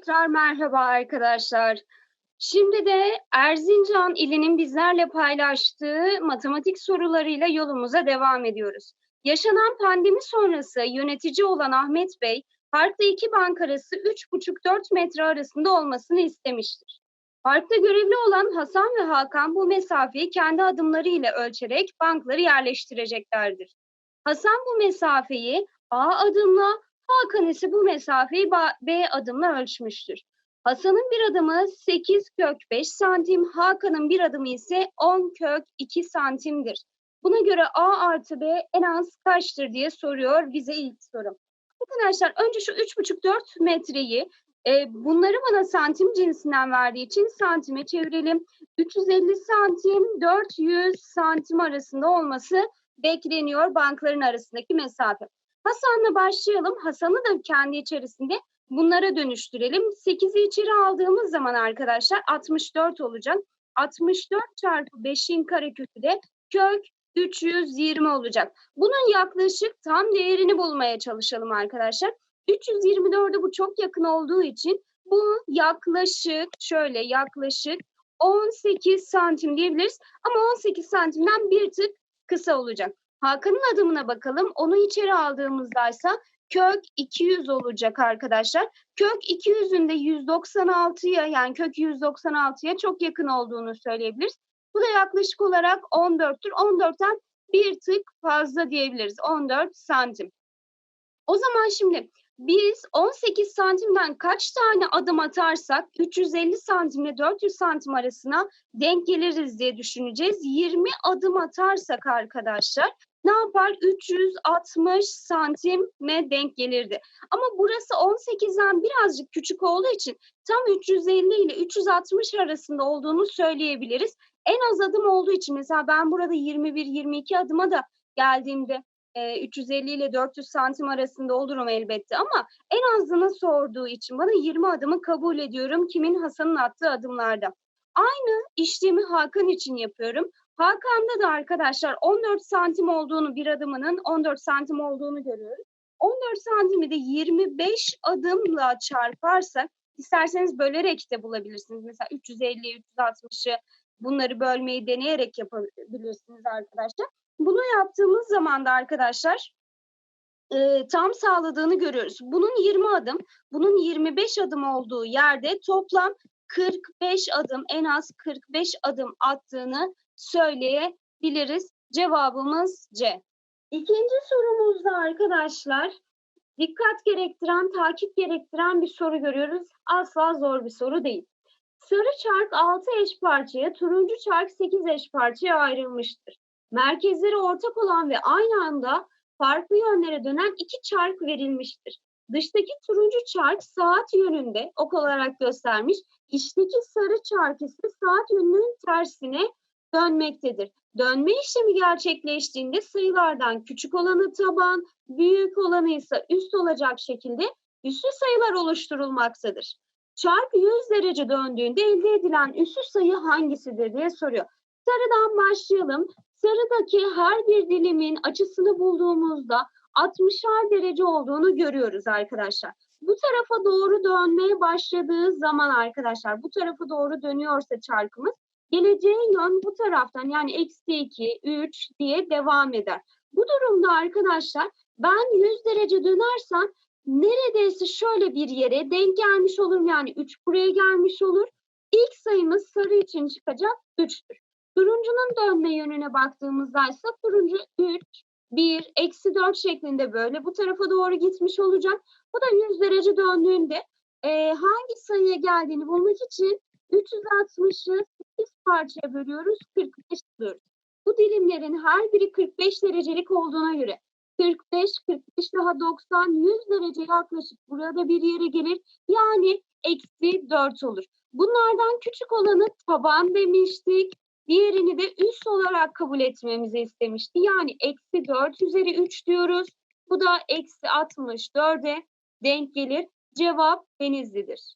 Tekrar merhaba arkadaşlar. Şimdi de Erzincan ilinin bizlerle paylaştığı matematik sorularıyla yolumuza devam ediyoruz. Yaşanan pandemi sonrası yönetici olan Ahmet Bey, parkta iki bank arası 3,5-4 metre arasında olmasını istemiştir. Parkta görevli olan Hasan ve Hakan bu mesafeyi kendi adımlarıyla ölçerek bankları yerleştireceklerdir. Hasan bu mesafeyi A adımla, Hakan ise bu mesafeyi B adımla ölçmüştür. Hasan'ın bir adımı 8 kök 5 santim, Hakan'ın bir adımı ise 10 kök 2 santimdir. Buna göre A artı B en az kaçtır diye soruyor bize ilk sorum. Arkadaşlar önce şu 3,5-4 metreyi e, bunları bana santim cinsinden verdiği için santime çevirelim. 350 santim 400 santim arasında olması bekleniyor bankların arasındaki mesafe. Hasan'la başlayalım. Hasan'ı da kendi içerisinde bunlara dönüştürelim. 8'i içeri aldığımız zaman arkadaşlar 64 olacak. 64 çarpı 5'in karekökü de kök 320 olacak. Bunun yaklaşık tam değerini bulmaya çalışalım arkadaşlar. 324'e bu çok yakın olduğu için bu yaklaşık şöyle yaklaşık 18 santim diyebiliriz. Ama 18 santimden bir tık kısa olacak. Hakan'ın adımına bakalım. Onu içeri aldığımızdaysa kök 200 olacak arkadaşlar. Kök 200'ün de 196'ya yani kök 196'ya çok yakın olduğunu söyleyebiliriz. Bu da yaklaşık olarak 14'tür. 14'ten bir tık fazla diyebiliriz. 14 santim. O zaman şimdi biz 18 santimden kaç tane adım atarsak 350 santimle 400 santim arasına denk geliriz diye düşüneceğiz. 20 adım atarsak arkadaşlar ne yapar? 360 santime denk gelirdi. Ama burası 18'den birazcık küçük olduğu için tam 350 ile 360 arasında olduğunu söyleyebiliriz. En az adım olduğu için mesela ben burada 21-22 adıma da geldiğimde e, 350 ile 400 santim arasında olurum elbette ama en azını sorduğu için bana 20 adımı kabul ediyorum kimin Hasan'ın attığı adımlarda. Aynı işlemi Hakan için yapıyorum. Hakan'da da arkadaşlar 14 santim olduğunu bir adımının 14 santim olduğunu görüyoruz. 14 santimi de 25 adımla çarparsak isterseniz bölerek de bulabilirsiniz. Mesela 350, 360'ı bunları bölmeyi deneyerek yapabilirsiniz arkadaşlar. Bunu yaptığımız zaman da arkadaşlar e, tam sağladığını görüyoruz. Bunun 20 adım, bunun 25 adım olduğu yerde toplam 45 adım, en az 45 adım attığını söyleyebiliriz. Cevabımız C. İkinci sorumuzda arkadaşlar dikkat gerektiren, takip gerektiren bir soru görüyoruz. Asla zor bir soru değil. Sarı çark 6 eş parçaya, turuncu çark 8 eş parçaya ayrılmıştır. Merkezleri ortak olan ve aynı anda farklı yönlere dönen iki çark verilmiştir. Dıştaki turuncu çark saat yönünde ok olarak göstermiş. İçteki sarı çark ise saat yönünün tersine dönmektedir. Dönme işlemi gerçekleştiğinde sayılardan küçük olanı taban, büyük olanı ise üst olacak şekilde üslü sayılar oluşturulmaktadır. Çark 100 derece döndüğünde elde edilen üslü sayı hangisidir diye soruyor. Sarıdan başlayalım. Sarıdaki her bir dilimin açısını bulduğumuzda 60'ar derece olduğunu görüyoruz arkadaşlar. Bu tarafa doğru dönmeye başladığı zaman arkadaşlar bu tarafa doğru dönüyorsa çarkımız geleceği yön bu taraftan yani eksi 2, 3 diye devam eder. Bu durumda arkadaşlar ben 100 derece dönersem neredeyse şöyle bir yere denk gelmiş olurum. Yani 3 buraya gelmiş olur. İlk sayımız sarı için çıkacak 3'tür. Turuncunun dönme yönüne baktığımızda ise turuncu 3, 1, eksi 4 şeklinde böyle bu tarafa doğru gitmiş olacak. Bu da 100 derece döndüğünde e, hangi sayıya geldiğini bulmak için 360'ı 8 parçaya bölüyoruz, 45 bölüyoruz. Bu dilimlerin her biri 45 derecelik olduğuna göre 45, 45 daha 90, 100 derece yaklaşık burada bir yere gelir. Yani eksi 4 olur. Bunlardan küçük olanı taban demiştik. Diğerini de üst olarak kabul etmemizi istemişti. Yani eksi 4 üzeri 3 diyoruz. Bu da eksi 64'e denk gelir. Cevap Denizli'dir.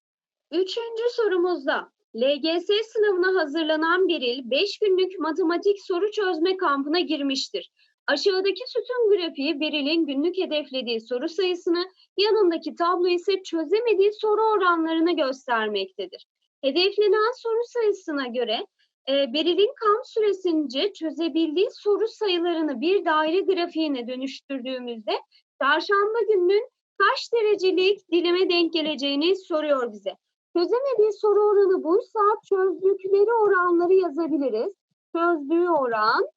Üçüncü sorumuzda LGS sınavına hazırlanan Beril 5 günlük matematik soru çözme kampına girmiştir. Aşağıdaki sütun grafiği Beril'in günlük hedeflediği soru sayısını, yanındaki tablo ise çözemediği soru oranlarını göstermektedir. Hedeflenen soru sayısına göre e, Beril'in kamp süresince çözebildiği soru sayılarını bir daire grafiğine dönüştürdüğümüzde çarşamba gününün kaç derecelik dilime denk geleceğini soruyor bize. Çözemediği soru oranı buysa çözdükleri oranları yazabiliriz. Çözdüğü oran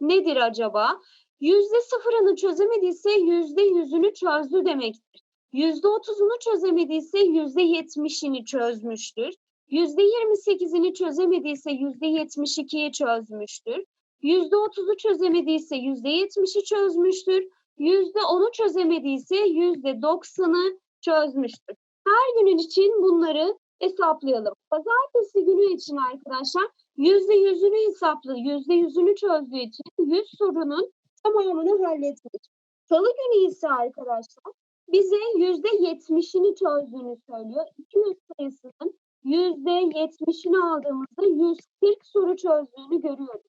nedir acaba? Yüzde sıfırını çözemediyse yüzde yüzünü çözdü demektir. Yüzde otuzunu çözemediyse yüzde yetmişini çözmüştür. Yüzde yirmi sekizini çözemediyse yüzde yetmiş ikiyi çözmüştür. Yüzde otuzu çözemediyse yüzde yetmişi çözmüştür. Yüzde onu çözemediyse yüzde doksanı çözmüştür. Her günün için bunları hesaplayalım. Pazartesi günü için arkadaşlar yüzde yüzünü hesaplı, yüzde yüzünü çözdüğü için yüz sorunun tamamını halletmiş. Salı günü ise arkadaşlar bize yüzde yetmişini çözdüğünü söylüyor. 200 sayısının yüzde yetmişini aldığımızda 140 soru çözdüğünü görüyoruz.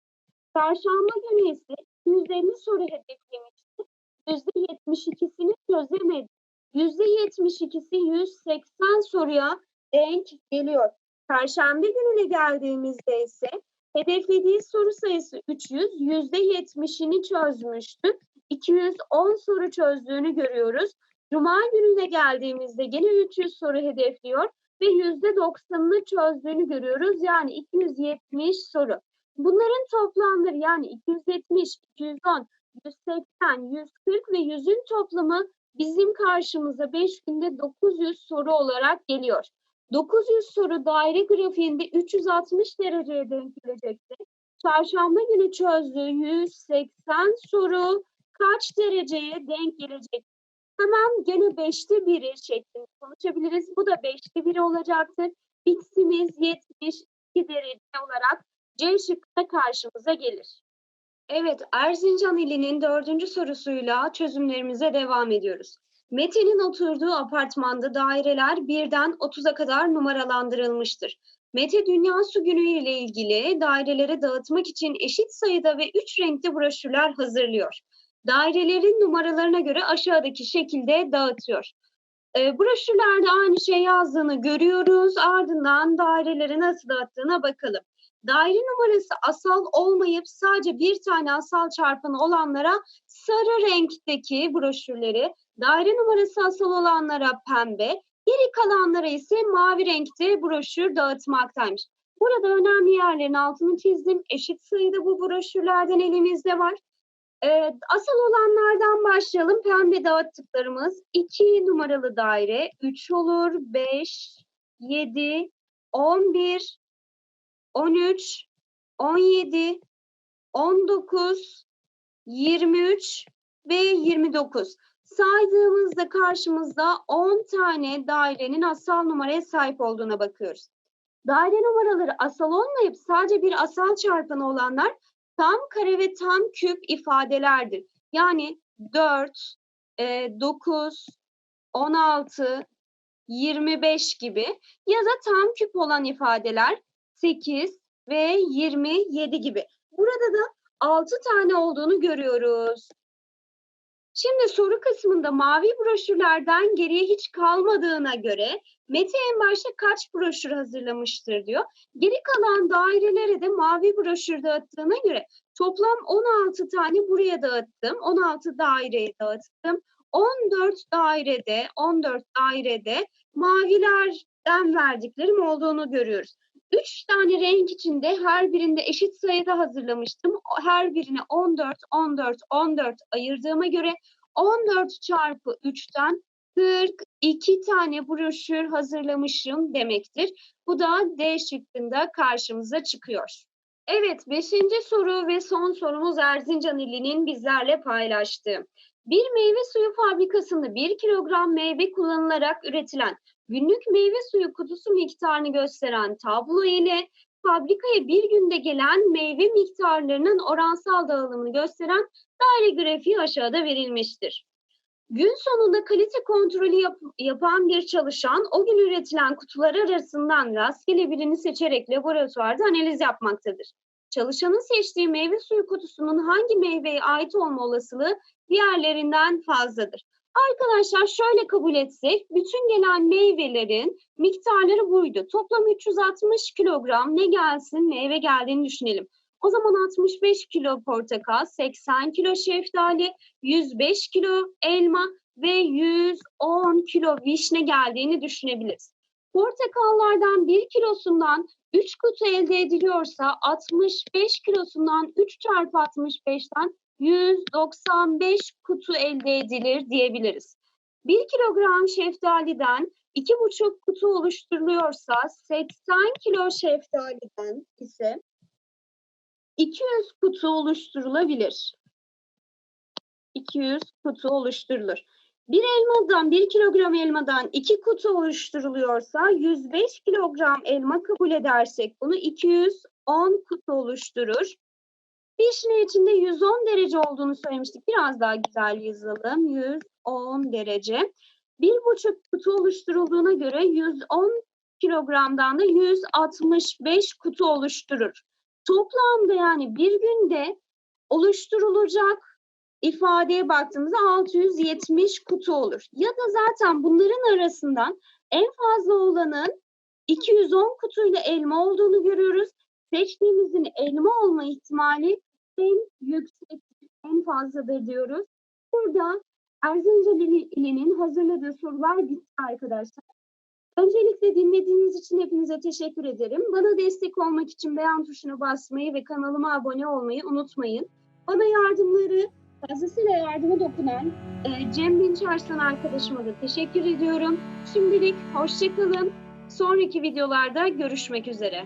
Çarşamba günü ise 150 soru hedeflemişti. Yüzde yetmiş ikisini çözemedi. Yüzde yetmiş ikisi 180 soruya denk geliyor. Perşembe gününe geldiğimizde ise hedeflediği soru sayısı 300, yüzde yetmişini çözmüştü. 210 soru çözdüğünü görüyoruz. Cuma gününe geldiğimizde gene 300 soru hedefliyor ve yüzde 90'ını çözdüğünü görüyoruz. Yani 270 soru. Bunların toplamları yani 270, 210, 180, 140 ve 100'ün toplamı bizim karşımıza 5 günde 900 soru olarak geliyor. 900 soru daire grafiğinde 360 dereceye denk gelecekti. Çarşamba günü çözdüğü 180 soru kaç dereceye denk gelecek? Hemen gene 5'te biri şeklinde konuşabiliriz. Bu da 5'te biri olacaktır. X'imiz 72 derece olarak C şıkkında karşımıza gelir. Evet, Erzincan ilinin dördüncü sorusuyla çözümlerimize devam ediyoruz. Mete'nin oturduğu apartmanda daireler birden 30'a kadar numaralandırılmıştır. Mete Dünya Su Günü ile ilgili dairelere dağıtmak için eşit sayıda ve üç renkte broşürler hazırlıyor. Dairelerin numaralarına göre aşağıdaki şekilde dağıtıyor. E, broşürlerde aynı şey yazdığını görüyoruz. Ardından daireleri nasıl dağıttığına bakalım. Daire numarası asal olmayıp sadece bir tane asal çarpanı olanlara sarı renkteki broşürleri, daire numarası asal olanlara pembe, geri kalanlara ise mavi renkte broşür dağıtmaktaymış. Burada önemli yerlerin altını çizdim. Eşit sayıda bu broşürlerden elimizde var. Ee, asal olanlardan başlayalım. Pembe dağıttıklarımız 2 numaralı daire 3 olur, 5, 7, 11, 13, 17, 19, 23 ve 29. Saydığımızda karşımızda 10 tane dairenin asal numaraya sahip olduğuna bakıyoruz. Daire numaraları asal olmayıp sadece bir asal çarpanı olanlar tam kare ve tam küp ifadelerdir. Yani 4, e, 9, 16, 25 gibi ya da tam küp olan ifadeler 8 ve 27 gibi. Burada da 6 tane olduğunu görüyoruz. Şimdi soru kısmında mavi broşürlerden geriye hiç kalmadığına göre Mete en başta kaç broşür hazırlamıştır diyor. Geri kalan dairelere de mavi broşür dağıttığına göre toplam 16 tane buraya dağıttım. 16 daireye dağıttım. 14 dairede, 14 dairede mavilerden verdiklerim olduğunu görüyoruz. Üç tane renk içinde her birinde eşit sayıda hazırlamıştım. Her birine 14, 14, 14 ayırdığıma göre 14 çarpı 3'ten 42 tane broşür hazırlamışım demektir. Bu da D şıkkında karşımıza çıkıyor. Evet, beşinci soru ve son sorumuz Erzincan ilinin bizlerle paylaştığı. Bir meyve suyu fabrikasında 1 kilogram meyve kullanılarak üretilen günlük meyve suyu kutusu miktarını gösteren tablo ile fabrikaya bir günde gelen meyve miktarlarının oransal dağılımını gösteren daire grafiği aşağıda verilmiştir. Gün sonunda kalite kontrolü yap yapan bir çalışan o gün üretilen kutular arasından rastgele birini seçerek laboratuvarda analiz yapmaktadır. çalışanın seçtiği meyve suyu kutusunun hangi meyveye ait olma olasılığı diğerlerinden fazladır. Arkadaşlar şöyle kabul etsek bütün gelen meyvelerin miktarları buydu. Toplam 360 kilogram ne gelsin meyve geldiğini düşünelim. O zaman 65 kilo portakal, 80 kilo şeftali, 105 kilo elma ve 110 kilo vişne geldiğini düşünebiliriz. Portakallardan 1 kilosundan 3 kutu elde ediliyorsa 65 kilosundan 3 çarpı 65'ten 195 kutu elde edilir diyebiliriz. 1 kilogram şeftaliden 2,5 kutu oluşturuluyorsa 80 kilo şeftaliden ise 200 kutu oluşturulabilir. 200 kutu oluşturulur. Bir elmadan, 1 kilogram elmadan 2 kutu oluşturuluyorsa 105 kilogram elma kabul edersek bunu 210 kutu oluşturur. Vişne içinde 110 derece olduğunu söylemiştik. Biraz daha güzel yazalım. 110 derece. Bir buçuk kutu oluşturulduğuna göre 110 kilogramdan da 165 kutu oluşturur. Toplamda yani bir günde oluşturulacak ifadeye baktığımızda 670 kutu olur. Ya da zaten bunların arasından en fazla olanın 210 kutuyla elma olduğunu görüyoruz. Seçtiğimizin elma olma ihtimali en yüksek, en fazladır diyoruz. Burada Erzincan ili- ilinin hazırladığı sorular bitti arkadaşlar. Öncelikle dinlediğiniz için hepinize teşekkür ederim. Bana destek olmak için beğen tuşuna basmayı ve kanalıma abone olmayı unutmayın. Bana yardımları, fazlasıyla yardıma dokunan e, Cem Dinçarslan arkadaşıma da teşekkür ediyorum. Şimdilik hoşçakalın. Sonraki videolarda görüşmek üzere.